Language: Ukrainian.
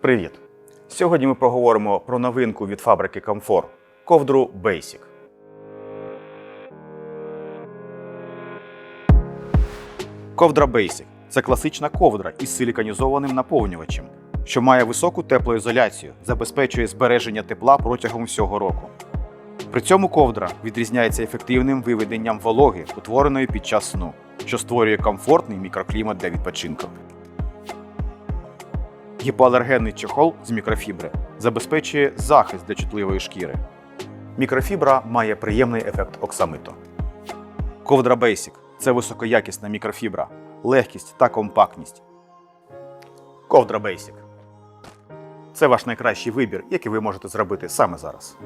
Привіт! Сьогодні ми поговоримо про новинку від фабрики Comfort – ковдру Basic. Ковдра Basic це класична ковдра із силіканізованим наповнювачем, що має високу теплоізоляцію, забезпечує збереження тепла протягом всього року. При цьому ковдра відрізняється ефективним виведенням вологи, утвореної під час сну, що створює комфортний мікроклімат для відпочинку. Гіпоалергенний чохол з мікрофібри забезпечує захист для чутливої шкіри. Мікрофібра має приємний ефект оксамиту. Ковдра Basic це високоякісна мікрофібра, легкість та компактність. Ковдра Basic це ваш найкращий вибір, який ви можете зробити саме зараз.